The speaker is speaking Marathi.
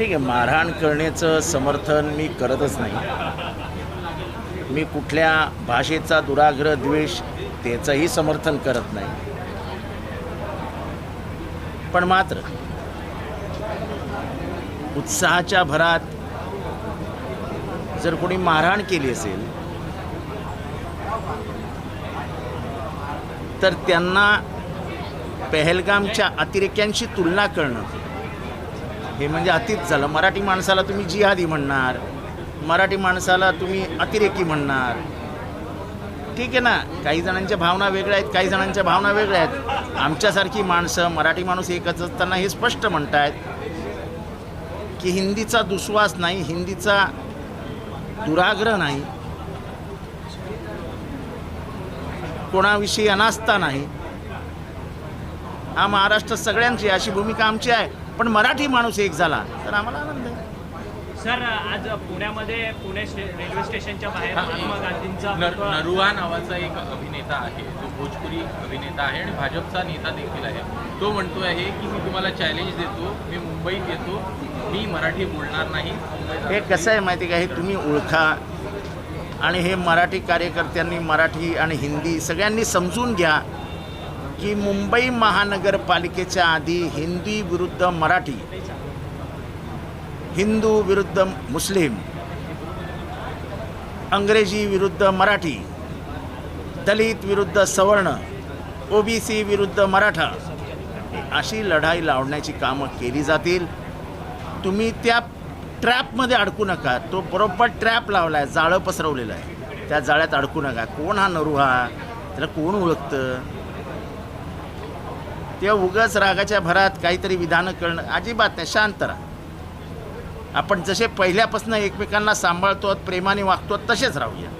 ठीक आहे मारहाण करण्याचं समर्थन मी करतच नाही. मी कुठल्या भाषेचा दुराग्रह द्वेष त्याचंही समर्थन करत नाही. पण मात्र उत्साहाच्या भरात जर कोणी मारहाण केली असेल तर त्यांना पहलगामच्या अतिरेक्यांशी तुलना करणं हे म्हणजे अतिच झालं. मराठी माणसाला तुम्ही जिहादी म्हणणार. मराठी माणसाला तुम्ही अतिरेकी म्हणणार. ठीक आहे ना? काही जणांच्या भावना वेगळ्या आहेत काही जणांच्या भावना वेगळ्या आहेत. आमच्यासारखी माणसं मराठी माणूस एकच असताना हे स्पष्ट म्हणतायत की हिंदीचा दुस्वास नाही हिंदीचा दुराग्रह नाही. कोणाविषयी अनास्था नाही. हा महाराष्ट्र सगळ्यांची अशी भूमिका आमची आहे. पण मराठी माणूस एक झाला तर आम्हाला आनंद आहे. सर आज पुण्यामध्ये पुणे स्टे रेल्वे स्टेशनच्या बाहेर महात्मा गांधींचा नरुआ नावाचा एक अभिनेता आहे जो भोजपुरी अभिनेता आहे आणि भाजपचा नेता देखील आहे. तो म्हणतो आहे की मी तुम्हाला चॅलेंज देतो मी मुंबईत येतो मी मराठी बोलणार नाही. हे कसं आहे माहिती आहे का? हे तुम्ही ओळखा. आणि हे मराठी कार्यकर्त्यांनी मराठी आणि हिंदी सगळ्यांनी समजून घ्या. की मुंबई महानगरपालिकेच्या आधी हिंदी विरुद्ध मराठी हिंदू विरुद्ध मुस्लिम अंग्रेजी विरुद्ध मराठी दलित विरुद्ध सवर्ण ओबीसी विरुद्ध मराठा अशी लढाई लावण्याची कामं केली जातील. तुम्ही त्या ट्रॅपमध्ये अडकू नका. तो बरोबर ट्रॅप लावला आहे जाळं पसरवलेलं आहे. त्या जाळ्यात अडकू नका. कोण हा नरू हा? त्याला कोण ओळखतं? ते उगाच रागाच्या भरात काहीतरी विधानं करणं अजिबात नाही शांत राहा. आपण जसे पहिल्यापासून एकमेकांना सांभाळतो प्रेमाने वागतो तसेच राहूया.